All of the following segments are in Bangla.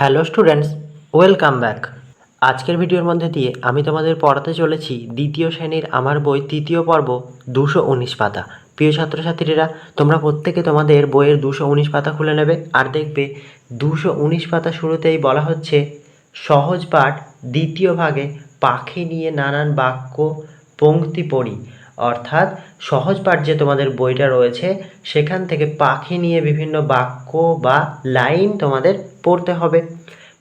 Hello students, welcome back. আজকের ভিডিওর মধ্যে দিয়ে আমি তোমাদের পড়াতে চলেছি দ্বিতীয় শ্রেণির আমার বই তৃতীয় পর্ব, দুশো উনিশ পাতা। প্রিয় ছাত্রছাত্রীরা, তোমরা প্রত্যেকে তোমাদের বইয়ের দুশো উনিশ পাতা খুলে নেবে আর দেখবে দুশো উনিশ পাতা শুরুতেই বলা হচ্ছে, সহজ পাঠ দ্বিতীয় ভাগে পাখি নিয়ে নানান বাক্য পংক্তি পড়ি। অর্থাৎ সহজ পাঠ যে তোমাদের বইটা রয়েছে, সেখান থেকে পাখি নিয়ে বিভিন্ন বাক্য বা লাইন তোমাদের পড়তে হবে।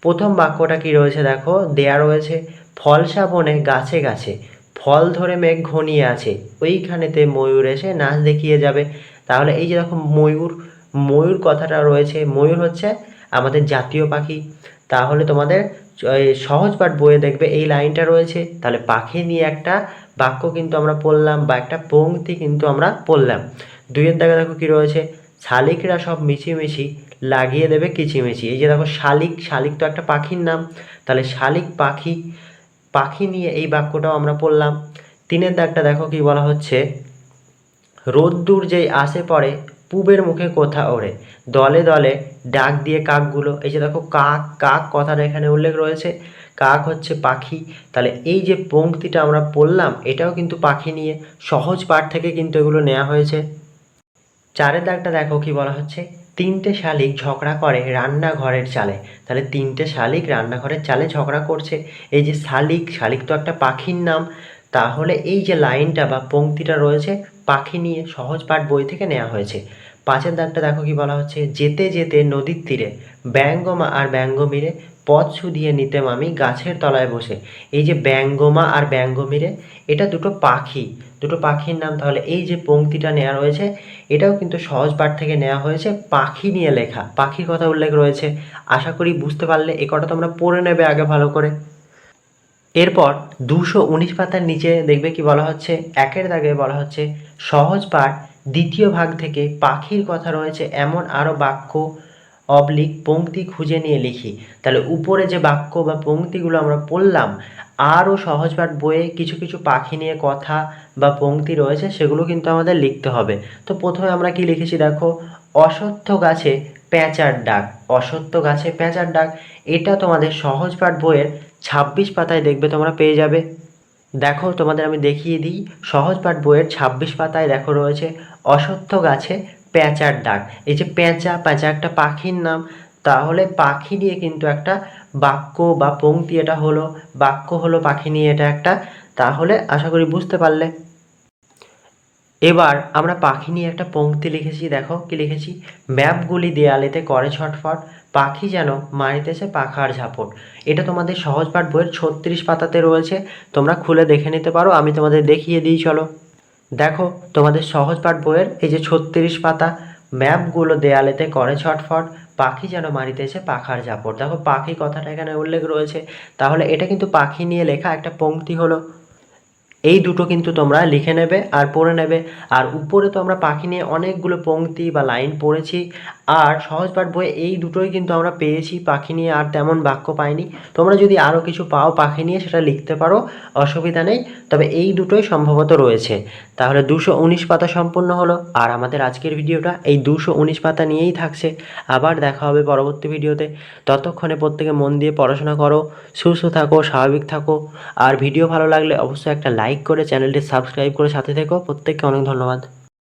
প্রথম বাক্যটা কি রয়েছে দেখো? দেয়া রয়েছে ফলসা বনে গাছে গাছে, ফল ধরে মেঘ ঘনিয়ে আছে, ওইখানেতে ময়ূর এসে নাচ দেখিয়ে যাবে। তাহলে এই যে দেখো ময়ূর ময়ূর কথাটা রয়েছে, ময়ূর হচ্ছে আমাদের জাতীয় পাখি। তাহলে তোমাদের সহজ পাঠ বইয়ে দেখবে এই লাইনটা রয়েছে। তাহলে পাখি নিয়ে একটা বাক্য কিন্তু আমরা পড়লাম বা একটা পংক্তি কিন্তু আমরা পড়লাম। দুইয়ের দাগে দেখো কি রয়েছে? শালিকরা সব মিছিমিছি, লাগিয়ে দেবে কিচিমিচি। এই যে দেখো শালিক শালিক তো একটা পাখির নাম। তাহলে শালিক পাখি পাখি নিয়ে এই বাক্যটাও আমরা পড়লাম। তিনের দাগটা দেখো কি বলা হচ্ছে? রোদ্দুর যেই আসে পড়ে পুবের মুখে কোথা ওড়ে। দলে দলে ডাক দিয়ে কাকগুলো, এই যে দেখো কাক কাক কথাটা এখানে উল্লেখ রয়েছে, কাক হচ্ছে পাখি। তাহলে এই যে পংক্তিটা আমরা পড়লাম, এটাও কিন্তু পাখি নিয়ে সহজ পাঠ থেকে কিন্তু এগুলো নেওয়া হয়েছে। চারের দাগটা দেখো কি বলা হচ্ছে? তিনটে শালিক ঝগড়া করে রান্নাঘরের চালে। তাহলে তিনটে শালিক রান্নাঘরের চালে ঝগড়া করছে। এই যে শালিক শালিক তো একটা পাখির নাম। তাহলে এই যে লাইনটা বা পংক্তিটা রয়েছে, পাখি নিয়ে সহজ পাঠ বই থেকে নেওয়া হয়েছে। পাঁচের দাগটা দেখো কি বলা হচ্ছে, যেতে যেতে নদীর তীরে, ব্যঙ্গমা আর ব্যঙ্গমীরে, পথ শুধিয়ে নিতেম আমি গাছের তলায় বসে। এই যে ব্যঙ্গমা আর ব্যঙ্গমীরে, এটা দুটো পাখি। দুটো পাখির নাম তাহলে এই যে পংক্তিটা নেওয়া রয়েছে, এটাও কিন্তু সহজ পাঠ থেকে নেওয়া হয়েছে, পাখি নিয়ে লেখা। পাখির কথা উল্লেখ রয়েছে। আশা করি বুঝতে পারলে এ কটা তোমরা পড়ে নেবে আগে ভালো করে। এরপর দুশো উনিশ পাতার নিচে দেখবে কি বলা হচ্ছে? একের দাগে বলা হচ্ছে, সহজ পাঠ, দ্বিতীয় ভাগ থেকে পাখির কথা রয়েছে এমন আরও বাক্য অবলিক পংক্তি খুঁজে নিয়ে লিখি। তাহলে উপরে যে বাক্য বা পংক্তিগুলো আমরা পড়লাম আরও সহজ পাঠ বইয়ে কিছু কিছু পাখি নিয়ে কথা বা পংক্তি রয়েছে, সেগুলো কিন্তু আমাদের লিখতে হবে। তো প্রথমে আমরা কি লিখেছি দেখো? অসত্য গাছে পেঁচার ডাক, অসত্য গাছে পেঁচার ডাক, এটা তোমাদের সহজ পাঠ বইয়ের ছাব্বিশ পাতায় দেখবে, তোমরা পেয়ে যাবে। দেখো, তোমাদের আমি দেখিয়ে দিই, সহজ পাঠ বইয়ের ছাব্বিশ পাতায় দেখো রয়েছে, অসত্য গাছে পেঁচার ডাক। এই যে পেঁচা পেঁচা একটা পাখির নাম, তাহলে পাখি নিয়ে কিন্তু একটা বাক্য বা পংক্তি এটা হলো, বাক্য হলো পাখি নিয়ে এটা একটা, তাহলে আশা করি বুঝতে পারলে। এবার আমরা পাখি নিয়ে একটা পংক্তি লিখেছি, দেখো কি লিখেছি? ম্যাপগুলি দেয়ালেতে করে ছটফট, পাখি যেন মারিতেছে পাখার ঝাপট। এটা তোমাদের সহজ পাঠ বইয়ের ছত্রিশ পাতাতে রয়েছে, তোমরা খুলে দেখে নিতে পারো, আমি তোমাদের দেখিয়ে দিই, চলো। দেখো, তোমাদের সহজ পাঠ বইয়ের এই যে ছত্রিশ পাতা, ম্যাপগুলো দেয়ালেতে করে ছটফট, পাখি যেন মারিতেছে পাখার ঝাপট। দেখো, পাখি কথাটা এখানে উল্লেখ রয়েছে। তাহলে এটা কিন্তু পাখি নিয়ে লেখা একটা পঙ্ক্তি হলো। এই দুটো কিন্তু তোমরা লিখে নেবে আর পড়ে নেবে। আর উপরে তো আমরা পাখি নিয়ে অনেকগুলো পংক্তি বা লাইন পড়েছি। আর সহজ পাঠ বইয়ে এই দুটোই কিন্তু আমরা পেয়েছি। পাখি নিয়ে আর তেমন বাক্য পাইনি। তোমরা যদি আরও কিছু পাও পাখি নিয়ে, সেটা লিখতে পারো, অসুবিধা নেই। তবে এই দুটোই সম্ভবত রয়েছে। তাহলে দুশো উনিশ পাতা সম্পূর্ণ হলো। আর আমাদের আজকের ভিডিওটা এই দুশো উনিশ পাতা নিয়েই থাকছে। আবার দেখা হবে পরবর্তী ভিডিওতে। ততক্ষণে প্রত্যেকে মন দিয়ে পড়াশোনা করো, সুস্থ থাকো, স্বাভাবিক থাকো। আর ভিডিও ভালো লাগলে অবশ্যই একটা লাইক করে চ্যানেলটি সাবস্ক্রাইব করে সাথে থেকো প্রত্যেককে অনেক ধন্যবাদ।